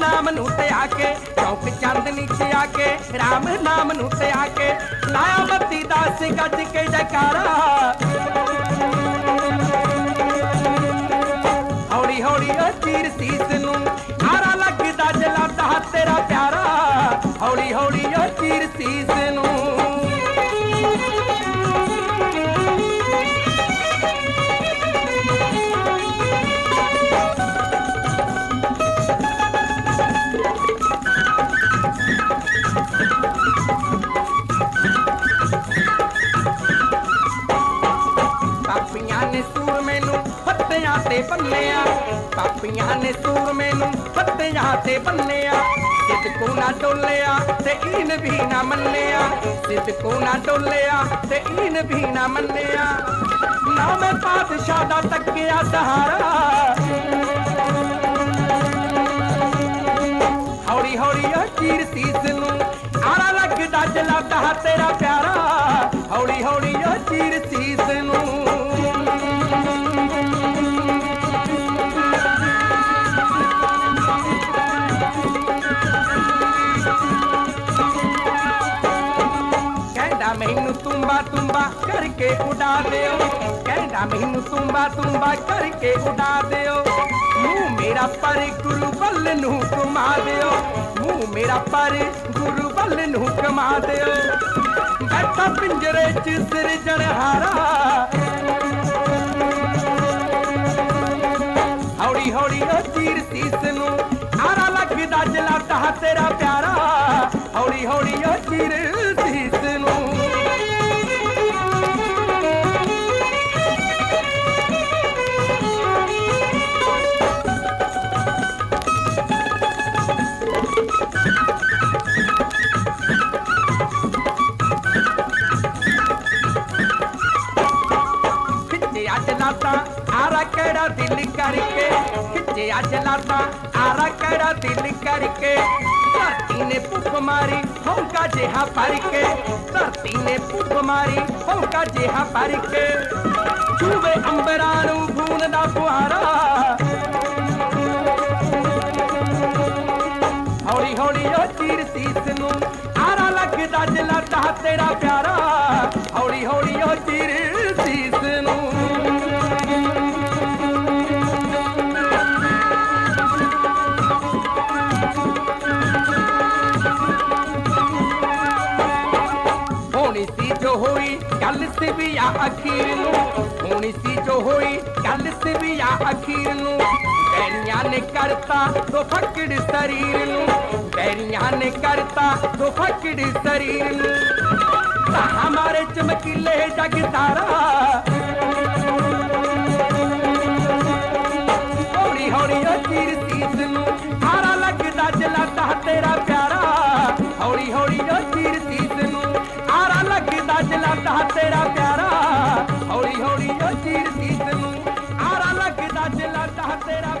ਨਾਮ ਨੂੰ ਤੇ ਆ ਕੇ, ਚੌਕ ਚਾਂਦਨੀ ਚ ਆ ਕੇ RAM ਨਾਮ ਨੂੰ ਤੇ ਕੇ ਲਾਇਆ ਬੱਤੀ ਦਾ ਸੀ ਕੇ ਜੈਕਾਰਾ। ਹੌਲੀ ਹੌਲੀ ਉਹ ਸੀਸ ਨੂੰ ਫੱਤਿਆਂ ਤੇ ਬੰਨਿਆ ਪਾਪੀਆਂ ਨੇ ਸੂਰ ਮੈਨੂੰ ਫੱਤਿਆਂ ਤੇ ਬੰਨਿਆ। ਸਿੱਧਕੂ ਨਾ ਡੋਲਿਆ ਤੇ ਈਨ ਵੀ ਨਾ ਮੰਨਿਆ। ਸਿੱਧਕੂ ਨਾ ਡੋਲਿਆ ਤੇ ਈਨ ਵੀ ਨਾ ਮੰਨਿਆ। ਨਾ ਮੈਂ ਪਾਤਸ਼ਾਹ ਦਾ ਤੱਕਿਆ ਸਹਾਰਾ। ਹੌਲੀ ਹੌਲੀ ਆ ਚੀਰ ਸੀਸ ਨੂੰ ਆਰਾ ਲੱਗਦਾ ਜਲਾਦਾ ਤੇਰਾ ਪਿਆਰਾ। ਹੌਲੀ ਹੌਲੀ ਉਹ ਮੈਨੂੰ ਤੁੰਬਾ ਤੁੰਬਾ ਕਰਕੇ ਉਡਾ ਦਿਓ। ਕਹਿੰਦਾ ਮੈਨੂੰ ਤੁੰਬਾ ਤੁੰਬਾ ਕਰਕੇ ਉਡਾ ਦਿਓ। ਮੂੰਹ ਮੇਰਾ ਪਰ ਗੁਰੂ ਵੱਲ ਨੂੰ ਘੁਮਾ ਦਿਓ। ਮੂੰਹ ਮੇਰਾ ਪਰ ਗੁਰੂ ਵੱਲ ਨੂੰ ਘੁਮਾ ਦਿਓ। ਬੈਠਾ ਪਿੰਜਰੇ 'ਚ ਸਿਰਜਣਹਾਰਾ ਹੌਲੀ ਹੌਲੀ ਉਹ ਚੀਰ ਸੀਸ ਨੂੰ। ਆਰਾ ਲੱਗਦਾ ਜਲਾਤਾ ਤੇਰਾ ਪਿਆਰਾ। ਹੌਲੀ ਹੌਲੀ ਉਹ ਚੀਰ ਆਰਾ ਕਿਹੜਾ ਦਿਲ ਕਰਕੇ? ਖਿੱਚੇ ਅੱਜ ਆਰਾ ਕਿਹੜਾ ਦਿਲ ਕਰਕੇ? ਧਰਤੀ ਨੇ ਪੁੱਪ ਮਾਰੀ ਹੌਂਕਾ ਜਿਹਾ ਭਰ ਕੇ ਧਰਤੀ ਨੇ ਪੁੱਪ ਮਾਰੀ ਹੌਂਕਾ ਜਿਹਾ ਭਰ ਕੇ ਚੂਵੇ ਅੰਬਰਾਂ ਨੂੰ ਖੂਨ ਦਾ ਫੁਹਾਰਾ। ਹੌਲੀ ਹੌਲੀ ਉਹ ਚੀਰ ਸੀਸ ਨੂੰ ਆਰਾ ਲੱਗਦਾ ਜਲਾਦਾ ਤੇਰਾ ਪਿਆਰਾ। ਗੱਲ ਸੀ ਵੀ ਅਖੀਰ ਨੂੰ। ਹੋਣੀ ਸੀ ਜੋ ਹੋਈ ਗੱਲ ਸੀ ਅਖੀਰ ਨੂੰ। ਬੈਰੀਆਂ ਨੇ ਕਰਤਾ ਦੋ ਫਕੜ ਸਰੀਰ ਨੂੰ। ਬੈਰੀਆਂ ਨੇ ਕਰਤਾ ਤੋ ਫਕੜ ਸਰੀਰ ਨੂੰ। ਤਾਂ ਹਮਾਰੇ ਚਮਕੀਲੇ ਜਗ ਕੀਰਤੀ ਤੈਨੂੰ ਆਰਾ ਲੱਗਦਾ ਜਲਾਦਾ ਤੇਰਾ